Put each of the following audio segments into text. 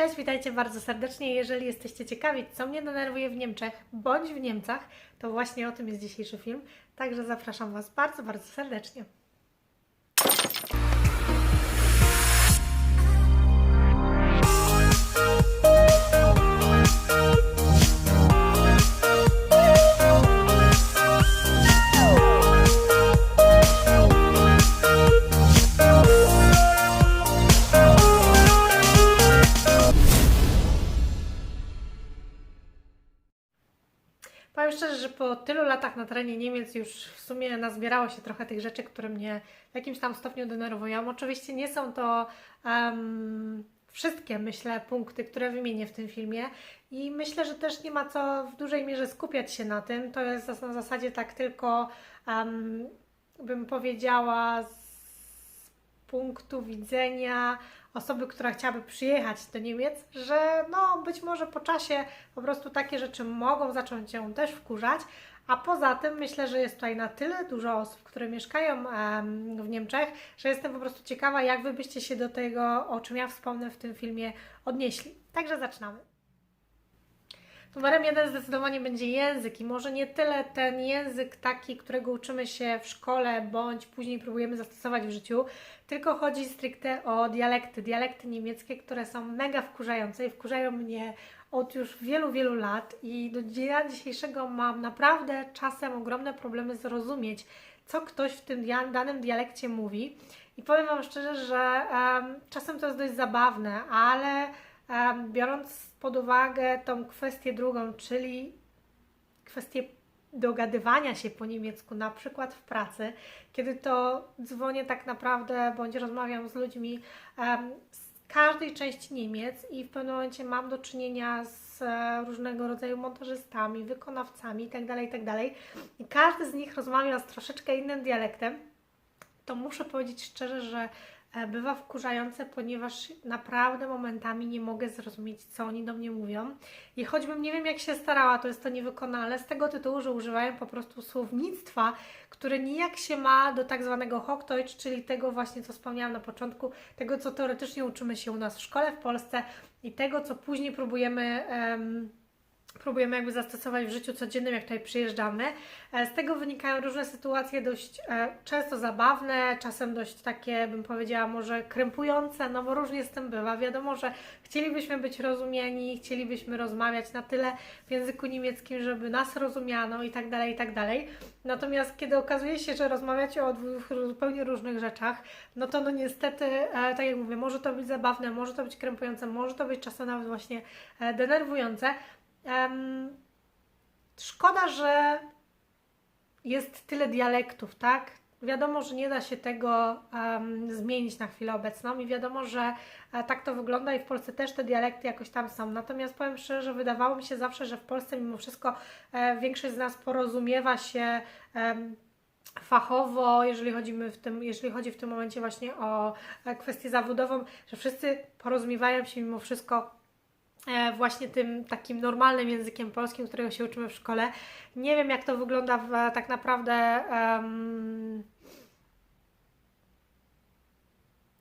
Cześć, witajcie bardzo serdecznie. Jeżeli jesteście ciekawi, co mnie denerwuje w Niemczech bądź w Niemcach, to właśnie o tym jest dzisiejszy film. Także zapraszam Was bardzo, bardzo serdecznie. Powiem szczerze, że po tylu latach na terenie Niemiec już w sumie nazbierało się trochę tych rzeczy, które mnie w jakimś tam stopniu denerwują. Oczywiście nie są to em, wszystkie, myślę, punkty, które wymienię w tym filmie i myślę, że też nie ma co w dużej mierze skupiać się na tym. To jest na zasadzie tak tylko, em, bym powiedziała, punktu widzenia osoby, która chciałaby przyjechać do Niemiec, że no być może po czasie po prostu takie rzeczy mogą zacząć ją też wkurzać, a poza tym myślę, że jest tutaj na tyle dużo osób, które mieszkają w Niemczech, że jestem po prostu ciekawa, jak Wy byście się do tego, o czym ja wspomnę w tym filmie, odnieśli. Także zaczynamy. Numerem jeden zdecydowanie będzie język i może nie tyle ten język taki, którego uczymy się w szkole bądź później próbujemy zastosować w życiu, tylko chodzi stricte o dialekty, dialekty niemieckie, które są mega wkurzające i wkurzają mnie od już wielu, wielu lat i do dnia dzisiejszego mam naprawdę czasem ogromne problemy zrozumieć, co ktoś w tym danym dialekcie mówi. I powiem Wam szczerze, że em, czasem to jest dość zabawne, ale biorąc pod uwagę tą kwestię drugą, czyli kwestię dogadywania się po niemiecku, na przykład w pracy, kiedy to dzwonię tak naprawdę bądź rozmawiam z ludźmi z każdej części Niemiec i w pewnym momencie mam do czynienia z e, różnego rodzaju montażystami, wykonawcami itd., itd. I każdy z nich rozmawia z troszeczkę innym dialektem, to muszę powiedzieć szczerze, że bywa wkurzające, ponieważ naprawdę momentami nie mogę zrozumieć, co oni do mnie mówią. I choćbym nie wiem, jak się starała, to jest to niewykonalne z tego tytułu, że używają po prostu słownictwa, które nijak się ma do tak zwanego Hochdeutsch, czyli tego właśnie, co wspomniałam na początku, tego, co teoretycznie uczymy się u nas w szkole w Polsce i tego, co później próbujemy. em, próbujemy jakby zastosować w życiu codziennym, jak tutaj przyjeżdżamy. E, Z tego wynikają różne sytuacje, dość e, często zabawne, czasem dość takie, bym powiedziała, może krępujące, no bo różnie z tym bywa. Wiadomo, że chcielibyśmy być rozumiani, chcielibyśmy rozmawiać na tyle w języku niemieckim, żeby nas rozumiano i tak dalej, i tak dalej. Natomiast kiedy okazuje się, że rozmawiacie o dwóch zupełnie różnych rzeczach, no to no niestety, e, tak jak mówię, może to być zabawne, może to być krępujące, może to być czasem nawet właśnie denerwujące. Em, szkoda, że jest tyle dialektów, tak? Wiadomo, że nie da się tego em, zmienić na chwilę obecną i wiadomo, że e, tak to wygląda i w Polsce też te dialekty jakoś tam są. Natomiast powiem szczerze, że wydawało mi się zawsze, że w Polsce mimo wszystko e, większość z nas porozumiewa się em, fachowo, jeżeli, chodzimy w tym, jeżeli chodzi w tym momencie właśnie o e, kwestię zawodową, że wszyscy porozumiewają się mimo wszystko e, właśnie tym takim normalnym językiem polskim, którego się uczymy w szkole. Nie wiem, jak to wygląda w, tak naprawdę em,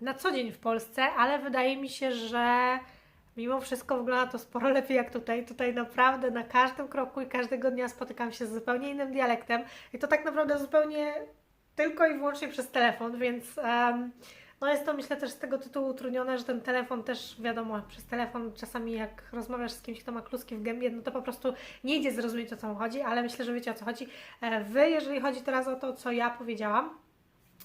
na co dzień w Polsce, ale wydaje mi się, że mimo wszystko wygląda to sporo lepiej jak tutaj. Tutaj naprawdę na każdym kroku i każdego dnia spotykam się z zupełnie innym dialektem i to tak naprawdę zupełnie tylko i wyłącznie przez telefon, więc em, no jest to myślę też z tego tytułu utrudnione, że ten telefon też wiadomo, przez telefon czasami jak rozmawiasz z kimś, kto ma kluski w gębie, no to po prostu nie idzie zrozumieć o co mu chodzi, ale myślę, że wiecie o co chodzi. E, Wy, jeżeli chodzi teraz o to, co ja powiedziałam,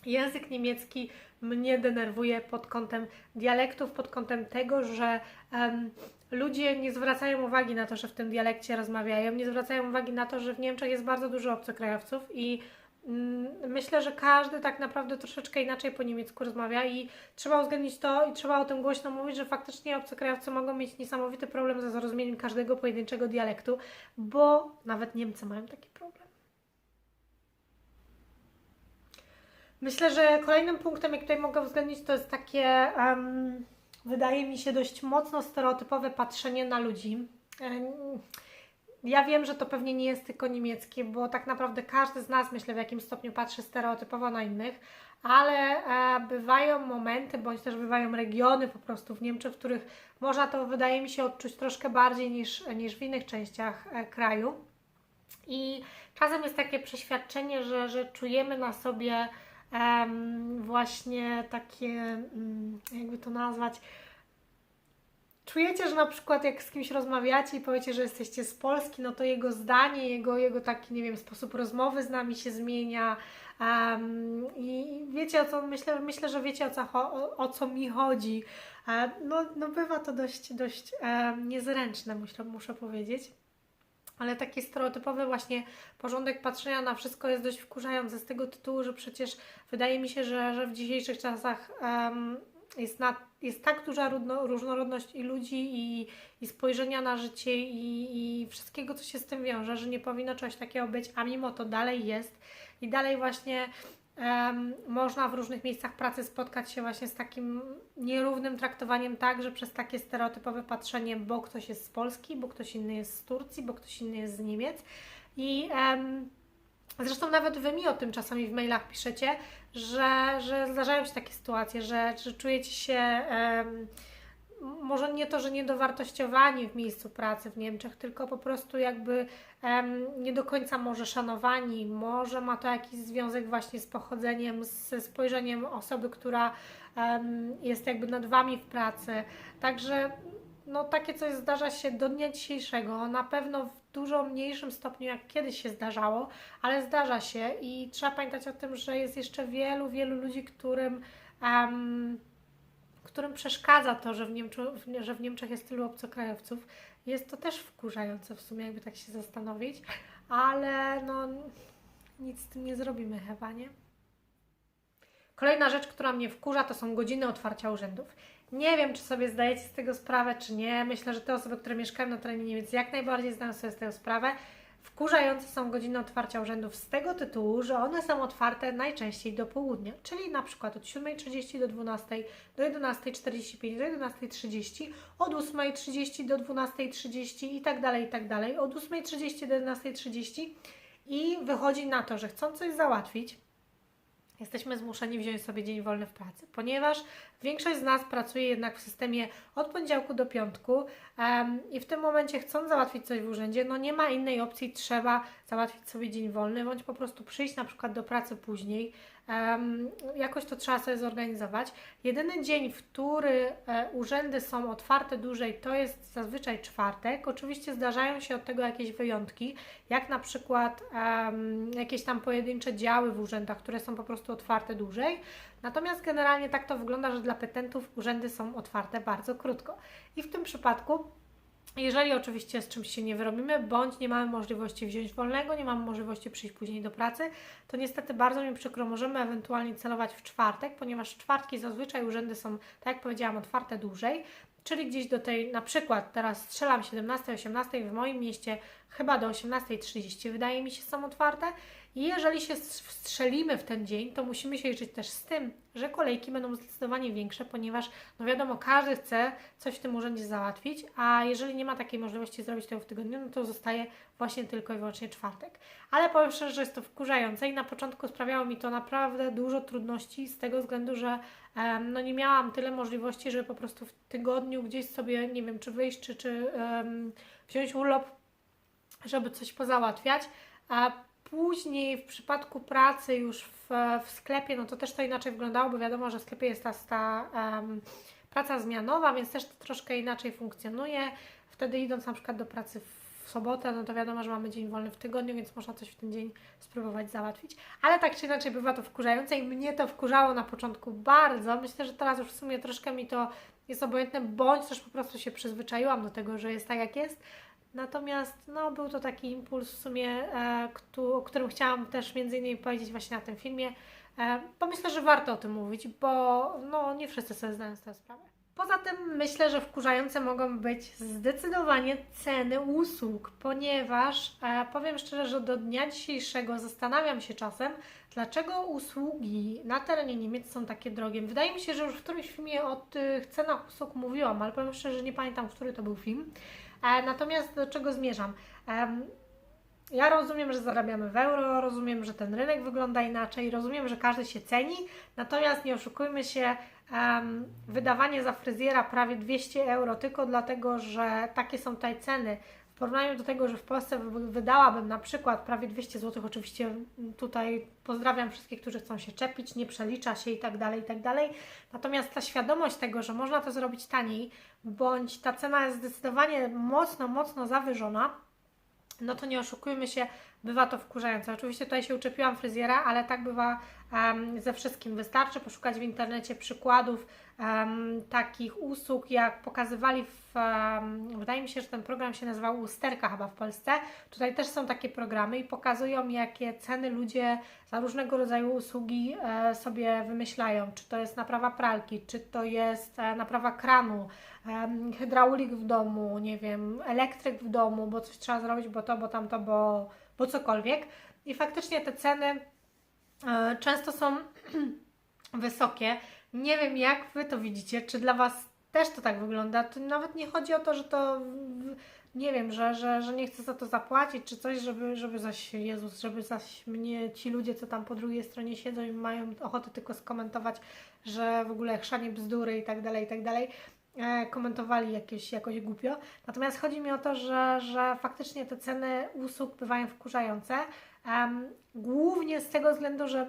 Język niemiecki mnie denerwuje pod kątem dialektów, pod kątem tego, że em, ludzie nie zwracają uwagi na to, że w tym dialekcie rozmawiają, nie zwracają uwagi na to, że w Niemczech jest bardzo dużo obcokrajowców i myślę, że każdy tak naprawdę troszeczkę inaczej po niemiecku rozmawia i trzeba uwzględnić to i trzeba o tym głośno mówić, że faktycznie obcokrajowcy mogą mieć niesamowity problem ze zrozumieniem każdego pojedynczego dialektu, bo nawet Niemcy mają taki problem. Myślę, że kolejnym punktem, jak tutaj mogę uwzględnić, to jest takie, em, wydaje mi się, dość mocno stereotypowe patrzenie na ludzi. Em, Ja wiem, że to pewnie nie jest tylko niemieckie, bo tak naprawdę każdy z nas, myślę, w jakimś stopniu patrzy stereotypowo na innych, ale e, bywają momenty, bądź też bywają regiony po prostu w Niemczech, w których można to, wydaje mi się, odczuć troszkę bardziej niż, niż w innych częściach e, kraju. I czasem jest takie przeświadczenie, że, że czujemy na sobie właśnie takie, mm, jakby to nazwać, Czujecie, że na przykład jak z kimś rozmawiacie i powiecie, że jesteście z Polski, no to jego zdanie, jego, jego taki, nie wiem, sposób rozmowy z nami się zmienia. Um, I wiecie o co, myślę, myślę że wiecie o co, o, o co mi chodzi. Um, no, no bywa to dość, dość um, niezręczne, muszę, muszę powiedzieć. Ale taki stereotypowy właśnie porządek patrzenia na wszystko jest dość wkurzający z tego tytułu, że przecież wydaje mi się, że, że w dzisiejszych czasach um, jest, na, jest tak duża różnorodność i ludzi, i, i spojrzenia na życie, i, i wszystkiego, co się z tym wiąże, że nie powinno czegoś takiego być, a mimo to dalej jest. I dalej właśnie um, można w różnych miejscach pracy spotkać się właśnie z takim nierównym traktowaniem, tak, że przez takie stereotypowe patrzenie, bo ktoś jest z Polski, bo ktoś inny jest z Turcji, bo ktoś inny jest z Niemiec. I um, Zresztą nawet Wy mi o tym czasami w mailach piszecie, że, że zdarzają się takie sytuacje, że, że czujecie się um, może nie to, że niedowartościowani w miejscu pracy w Niemczech, tylko po prostu jakby um, nie do końca może szanowani, może ma to jakiś związek właśnie z pochodzeniem, ze spojrzeniem osoby, która um, jest jakby nad Wami w pracy. Także no takie coś zdarza się do dnia dzisiejszego. Na pewno w dużo mniejszym stopniu jak kiedyś się zdarzało, ale zdarza się i trzeba pamiętać o tym, że jest jeszcze wielu, wielu ludzi, którym, um, którym przeszkadza to, że w, Niemczu, że w Niemczech jest tylu obcokrajowców. Jest to też wkurzające w sumie, jakby tak się zastanowić, ale no nic z tym nie zrobimy chyba, nie? Kolejna rzecz, która mnie wkurza, to są godziny otwarcia urzędów. Nie wiem, czy sobie zdajecie z tego sprawę, czy nie. Myślę, że te osoby, które mieszkają na terenie Niemiec, jak najbardziej zdają sobie z tego sprawę. Wkurzające są godziny otwarcia urzędów z tego tytułu, że one są otwarte najczęściej do południa, czyli na przykład od 7.30 do 12, do 11.45, do 11.30, od 8.30 do 12.30 i tak dalej, i tak dalej, od 8.30 do 11.30 i wychodzi na to, że chcą coś załatwić, jesteśmy zmuszeni wziąć sobie dzień wolny w pracy, ponieważ większość z nas pracuje jednak w systemie od poniedziałku do piątku um, i w tym momencie chcąc załatwić coś w urzędzie, no nie ma innej opcji, trzeba załatwić sobie dzień wolny, bądź po prostu przyjść na przykład do pracy później, jakoś to trzeba sobie zorganizować. Jedyny dzień, w który e, urzędy są otwarte dłużej, to jest zazwyczaj czwartek. Oczywiście zdarzają się od tego jakieś wyjątki, jak na przykład jakieś tam pojedyncze działy w urzędach, które są po prostu otwarte dłużej. Natomiast generalnie tak to wygląda, że dla petentów urzędy są otwarte bardzo krótko. I w tym przypadku jeżeli oczywiście z czymś się nie wyrobimy, bądź nie mamy możliwości wziąć wolnego, nie mamy możliwości przyjść później do pracy, to niestety bardzo mi przykro, możemy ewentualnie celować w czwartek, ponieważ czwartki zazwyczaj urzędy są, tak jak powiedziałam, otwarte dłużej, czyli gdzieś do tej, na przykład teraz strzelam 17-18 w moim mieście, chyba do 18.30 wydaje mi się są otwarte i jeżeli się wstrzelimy w ten dzień, to musimy się liczyć też z tym, że kolejki będą zdecydowanie większe, ponieważ, no wiadomo, każdy chce coś w tym urzędzie załatwić, a jeżeli nie ma takiej możliwości zrobić tego w tygodniu, no to zostaje właśnie tylko i wyłącznie czwartek. Ale powiem szczerze, że jest to wkurzające i na początku sprawiało mi to naprawdę dużo trudności z tego względu, że um, no nie miałam tyle możliwości, żeby po prostu w tygodniu gdzieś sobie, nie wiem, czy wyjść, czy, czy um, wziąć urlop, żeby coś pozałatwiać. A Później w przypadku pracy już w, w sklepie, no to też to inaczej wyglądało, bo wiadomo, że w sklepie jest ta, ta um, praca zmianowa, więc też to troszkę inaczej funkcjonuje. Wtedy idąc na przykład do pracy w sobotę, no to wiadomo, że mamy dzień wolny w tygodniu, więc można coś w ten dzień spróbować załatwić. Ale tak czy inaczej bywa to wkurzające i mnie to wkurzało na początku bardzo. Myślę, że teraz już w sumie troszkę mi to jest obojętne, bądź też po prostu się przyzwyczaiłam do tego, że jest tak jak jest. Natomiast no, był to taki impuls w sumie, e, o którym chciałam też między innymi powiedzieć właśnie na tym filmie, e, bo myślę, że warto o tym mówić, bo no, nie wszyscy sobie zdają tę sprawę. Poza tym myślę, że wkurzające mogą być zdecydowanie ceny usług, ponieważ e, powiem szczerze, że do dnia dzisiejszego zastanawiam się czasem, dlaczego usługi na terenie Niemiec są takie drogie. Wydaje mi się, że już w którymś filmie o tych cenach usług mówiłam, ale powiem szczerze, że nie pamiętam, który to był film. E, natomiast do czego zmierzam? ja rozumiem, że zarabiamy w euro, rozumiem, że ten rynek wygląda inaczej, rozumiem, że każdy się ceni, natomiast nie oszukujmy się, em, wydawanie za fryzjera prawie 200 euro tylko dlatego, że takie są tutaj ceny. W porównaniu do tego, że w Polsce wy- wydałabym na przykład prawie 200 zł, oczywiście tutaj pozdrawiam wszystkich, którzy chcą się czepić, nie przelicza się i tak dalej, i tak dalej. Natomiast ta świadomość tego, że można to zrobić taniej, bądź ta cena jest zdecydowanie mocno, mocno zawyżona, no to nie oszukujmy się, bywa to wkurzające. Oczywiście tutaj się uczepiłam fryzjera, ale tak bywa em, ze wszystkim. Wystarczy poszukać w internecie przykładów em, takich usług, jak pokazywali w, em, wydaje mi się, że ten program się nazywał Usterka chyba w Polsce. Tutaj też są takie programy i pokazują, jakie ceny ludzie za różnego rodzaju usługi e, sobie wymyślają. Czy to jest naprawa pralki, czy to jest e, naprawa kranu, hydraulik w domu, nie wiem, elektryk w domu, bo coś trzeba zrobić, bo to, bo tamto, bo, bo cokolwiek. I faktycznie te ceny e, często są wysokie. Nie wiem, jak Wy to widzicie, czy dla Was też to tak wygląda. To nawet nie chodzi o to, że to nie wiem, że, że, że nie chcę za to zapłacić, czy coś, żeby, żeby zaś Jezus, żeby zaś mnie ci ludzie, co tam po drugiej stronie siedzą i mają ochotę tylko skomentować, że w ogóle chrzanie bzdury i tak dalej, i tak dalej, komentowali jakieś, jakoś głupio. Natomiast chodzi mi o to, że, że faktycznie te ceny usług bywają wkurzające. Em, głównie z tego względu, że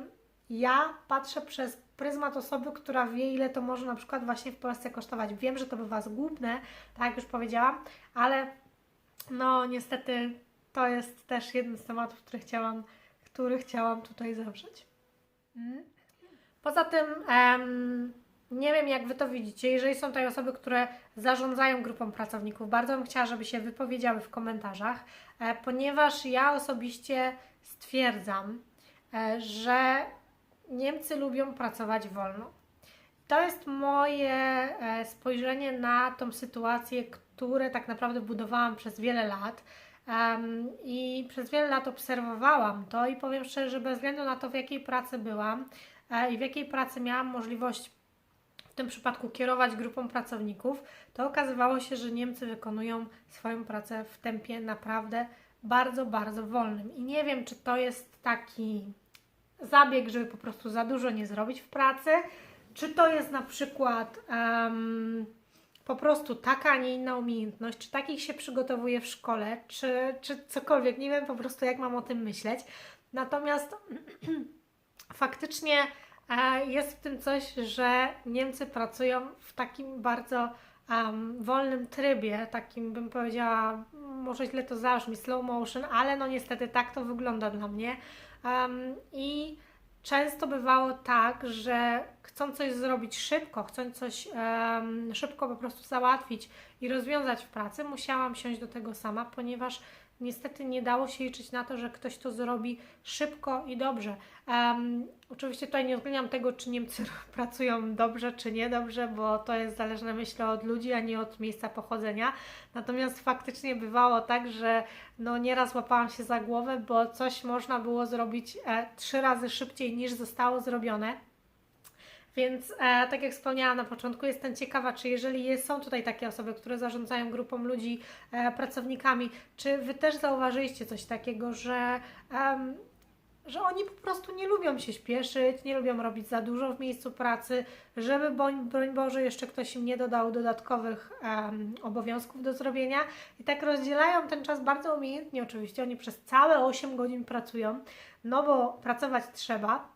ja patrzę przez pryzmat osoby, która wie, ile to może na przykład właśnie w Polsce kosztować. Wiem, że to bywa zgubne, tak jak już powiedziałam, ale no niestety to jest też jeden z tematów, który chciałam, który chciałam tutaj zawrzeć. Mm. Poza tym em, nie wiem, jak Wy to widzicie. Jeżeli są tutaj osoby, które zarządzają grupą pracowników, bardzo bym chciała, żeby się wypowiedziały w komentarzach, e, ponieważ ja osobiście stwierdzam, e, że Niemcy lubią pracować wolno. To jest moje e, spojrzenie na tą sytuację, które tak naprawdę budowałam przez wiele lat. I przez wiele lat obserwowałam to i powiem szczerze, że bez względu na to, w jakiej pracy byłam i w jakiej pracy miałam możliwość w tym przypadku kierować grupą pracowników, to okazywało się, że Niemcy wykonują swoją pracę w tempie naprawdę bardzo, bardzo wolnym. I nie wiem, czy to jest taki zabieg, żeby po prostu za dużo nie zrobić w pracy, czy to jest na przykład em, po prostu taka, a nie inna umiejętność, czy takich się przygotowuje w szkole, czy, czy cokolwiek, nie wiem po prostu jak mam o tym myśleć. Natomiast faktycznie jest w tym coś, że Niemcy pracują w takim bardzo em, wolnym trybie, takim bym powiedziała, może źle to zabrzmi, slow motion, ale no niestety tak to wygląda dla mnie. Em, I często bywało tak, że chcąc coś zrobić szybko, chcąc coś em, szybko po prostu załatwić i rozwiązać w pracy, musiałam siąść do tego sama, ponieważ niestety nie dało się liczyć na to, że ktoś to zrobi szybko i dobrze. Em, oczywiście tutaj nie uwzględniam tego, czy Niemcy pracują dobrze, czy niedobrze, bo to jest zależne myślę od ludzi, a nie od miejsca pochodzenia. Natomiast faktycznie bywało tak, że no nieraz łapałam się za głowę, bo coś można było zrobić e, trzy razy szybciej niż zostało zrobione. Więc e, tak jak wspomniałam na początku, jestem ciekawa, czy jeżeli są tutaj takie osoby, które zarządzają grupą ludzi, e, pracownikami, czy Wy też zauważyliście coś takiego, że, że oni po prostu nie lubią się śpieszyć, nie lubią robić za dużo w miejscu pracy, żeby broń, broń Boże jeszcze ktoś im nie dodał dodatkowych obowiązków do zrobienia i tak rozdzielają ten czas bardzo umiejętnie oczywiście. Oni przez całe 8 godzin pracują, no bo pracować trzeba,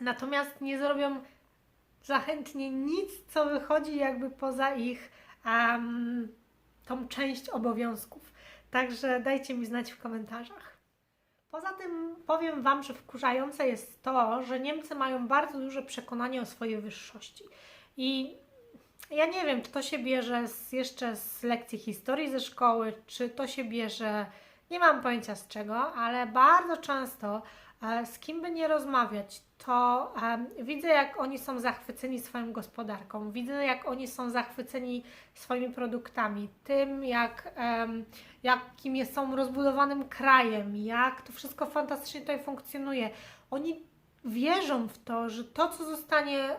natomiast nie zrobią zachętnie nic, co wychodzi jakby poza ich em, tą część obowiązków. Także dajcie mi znać w komentarzach. Poza tym powiem Wam, że wkurzające jest to, że Niemcy mają bardzo duże przekonanie o swojej wyższości. I ja nie wiem, czy to się bierze z, jeszcze z lekcji historii ze szkoły, czy to się bierze, nie mam pojęcia z czego, ale bardzo często z kim by nie rozmawiać, to widzę, jak oni są zachwyceni swoją gospodarką, widzę, jak oni są zachwyceni swoimi produktami, tym, jak, jakim jest, są rozbudowanym krajem, jak to wszystko fantastycznie tutaj funkcjonuje. Oni wierzą w to, że to, co zostanie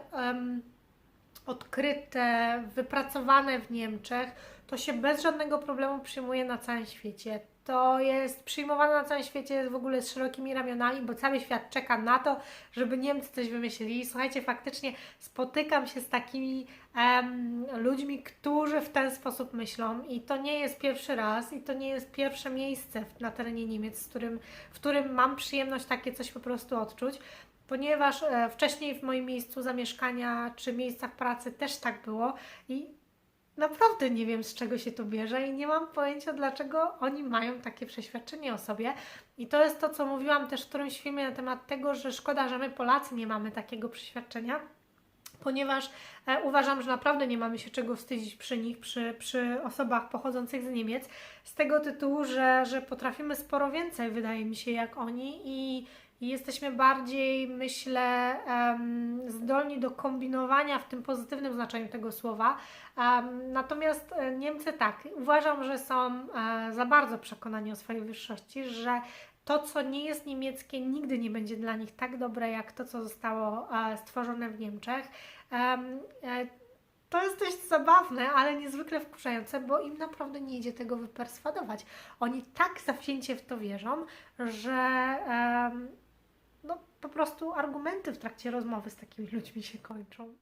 odkryte, wypracowane w Niemczech, to się bez żadnego problemu przyjmuje na całym świecie. To jest przyjmowane na całym świecie w ogóle z szerokimi ramionami, bo cały świat czeka na to, żeby Niemcy coś wymyślili. Słuchajcie, faktycznie spotykam się z takimi em, ludźmi, którzy w ten sposób myślą i to nie jest pierwszy raz i to nie jest pierwsze miejsce na terenie Niemiec, w którym, w którym mam przyjemność takie coś po prostu odczuć. Ponieważ e, wcześniej w moim miejscu zamieszkania czy miejscach pracy też tak było i Naprawdę nie wiem, z czego się to bierze i nie mam pojęcia, dlaczego oni mają takie przeświadczenie o sobie. I to jest to, co mówiłam też w którymś filmie na temat tego, że szkoda, że my Polacy nie mamy takiego przeświadczenia, ponieważ e, uważam, że naprawdę nie mamy się czego wstydzić przy nich, przy, przy osobach pochodzących z Niemiec, z tego tytułu, że, że potrafimy sporo więcej, wydaje mi się, jak oni i, i jesteśmy bardziej, myślę, zdolni do kombinowania w tym pozytywnym znaczeniu tego słowa. Natomiast e, Niemcy tak, uważam, że są e, za bardzo przekonani o swojej wyższości, że to, co nie jest niemieckie, nigdy nie będzie dla nich tak dobre, jak to, co zostało e, stworzone w Niemczech. Em, to jest dość zabawne, ale niezwykle wkurzające, bo im naprawdę nie idzie tego wyperswadować. Oni tak zawzięcie w to wierzą, że no, po prostu argumenty w trakcie rozmowy z takimi ludźmi się kończą.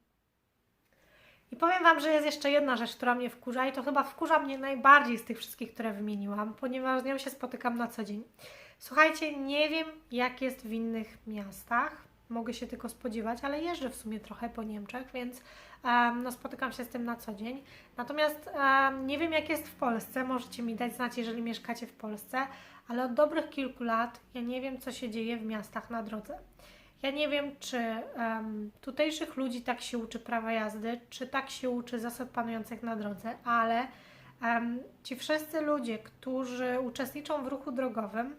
I powiem Wam, że jest jeszcze jedna rzecz, która mnie wkurza i to chyba wkurza mnie najbardziej z tych wszystkich, które wymieniłam, ponieważ z nią się spotykam na co dzień. Słuchajcie, nie wiem jak jest w innych miastach, mogę się tylko spodziewać, ale jeżdżę w sumie trochę po Niemczech, więc em, no, spotykam się z tym na co dzień. Natomiast em, nie wiem jak jest w Polsce, możecie mi dać znać, jeżeli mieszkacie w Polsce, ale od dobrych kilku lat ja nie wiem co się dzieje w miastach na drodze. Ja nie wiem, czy em, tutejszych ludzi tak się uczy prawa jazdy, czy tak się uczy zasad panujących na drodze, ale em, ci wszyscy ludzie, którzy uczestniczą w ruchu drogowym,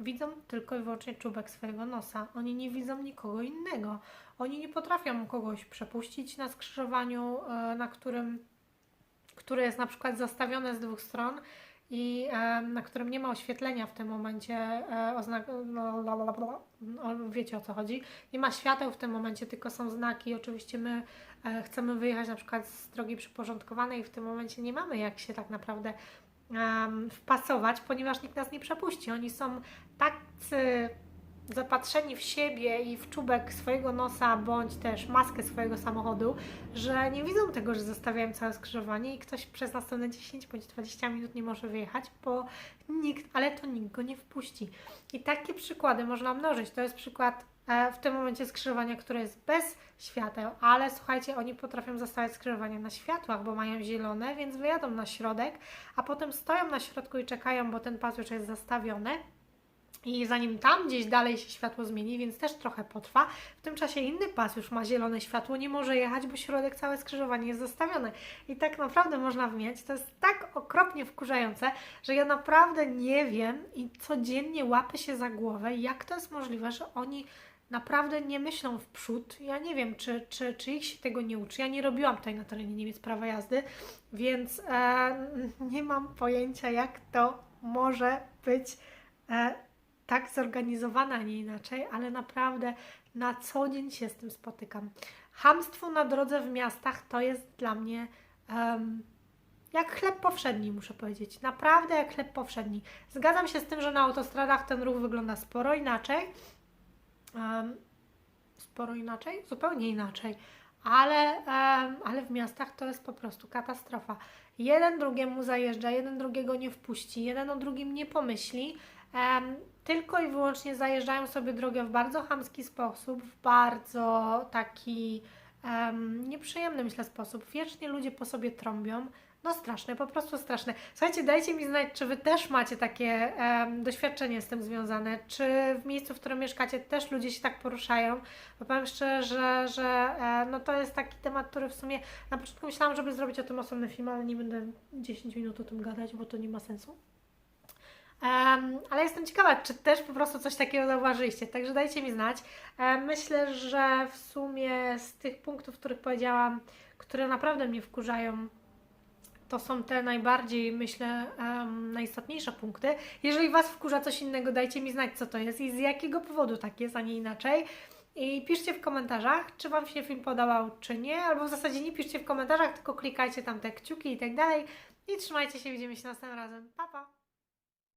widzą tylko i wyłącznie czubek swojego nosa. Oni nie widzą nikogo innego. Oni nie potrafią kogoś przepuścić na skrzyżowaniu, e, na którym, które jest na przykład zastawione z dwóch stron i e, na którym nie ma oświetlenia w tym momencie, e, oznak, no, no, wiecie o co chodzi. Nie ma świateł w tym momencie, tylko są znaki. Oczywiście my e, chcemy wyjechać na przykład z drogi przyporządkowanej i w tym momencie nie mamy jak się tak naprawdę wpasować, ponieważ nikt nas nie przepuści. Oni są tacy zapatrzeni w siebie i w czubek swojego nosa, bądź też maskę swojego samochodu, że nie widzą tego, że zostawiają całe skrzyżowanie i ktoś przez następne 10 bądź 20 minut nie może wyjechać, bo nikt, ale to nikt go nie wpuści. I takie przykłady można mnożyć. To jest przykład e, w tym momencie skrzyżowania, które jest bez świateł, ale słuchajcie, oni potrafią zostawiać skrzyżowanie na światłach, bo mają zielone, więc wyjadą na środek, a potem stoją na środku i czekają, bo ten pas już jest zastawiony. I zanim tam gdzieś dalej się światło zmieni, więc też trochę potrwa, w tym czasie inny pas już ma zielone światło, nie może jechać, bo środek całe skrzyżowanie jest zastawione. I tak naprawdę można wymieniać. To jest tak okropnie wkurzające, że ja naprawdę nie wiem i codziennie łapę się za głowę, jak to jest możliwe, że oni naprawdę nie myślą w przód. Ja nie wiem, czy, czy, czy ich się tego nie uczy. Ja nie robiłam tutaj na terenie Niemiec prawa jazdy, więc e, nie mam pojęcia, jak to może być e, tak zorganizowana, a nie inaczej, ale naprawdę na co dzień się z tym spotykam. Hamstwo na drodze w miastach to jest dla mnie em, jak chleb powszedni, muszę powiedzieć. Naprawdę jak chleb powszedni. Zgadzam się z tym, że na autostradach ten ruch wygląda sporo inaczej. Em, sporo inaczej? Zupełnie inaczej. Ale, em, ale w miastach to jest po prostu katastrofa. Jeden drugiemu zajeżdża, jeden drugiego nie wpuści, jeden o drugim nie pomyśli. Tylko i wyłącznie zajeżdżają sobie drogę w bardzo chamski sposób, w bardzo taki em, nieprzyjemny, myślę, sposób. Wiecznie ludzie po sobie trąbią. No straszne, po prostu straszne. Słuchajcie, dajcie mi znać, czy Wy też macie takie em, doświadczenie z tym związane, czy w miejscu, w którym mieszkacie, też ludzie się tak poruszają. Bo powiem szczerze, że, że e, no to jest taki temat, który w sumie na początku myślałam, żeby zrobić o tym osobny film, ale nie będę 10 minut o tym gadać, bo to nie ma sensu. Em, ale jestem ciekawa, czy też po prostu coś takiego zauważyliście, także dajcie mi znać. Em, myślę, że w sumie z tych punktów, których powiedziałam, które naprawdę mnie wkurzają, to są te najbardziej, myślę, em, najistotniejsze punkty. Jeżeli Was wkurza coś innego, dajcie mi znać, co to jest i z jakiego powodu tak jest, a nie inaczej. I piszcie w komentarzach, czy Wam się film podobał, czy nie, albo w zasadzie nie piszcie w komentarzach, tylko klikajcie tam te kciuki i tak dalej. I trzymajcie się, widzimy się następnym razem. Pa, pa!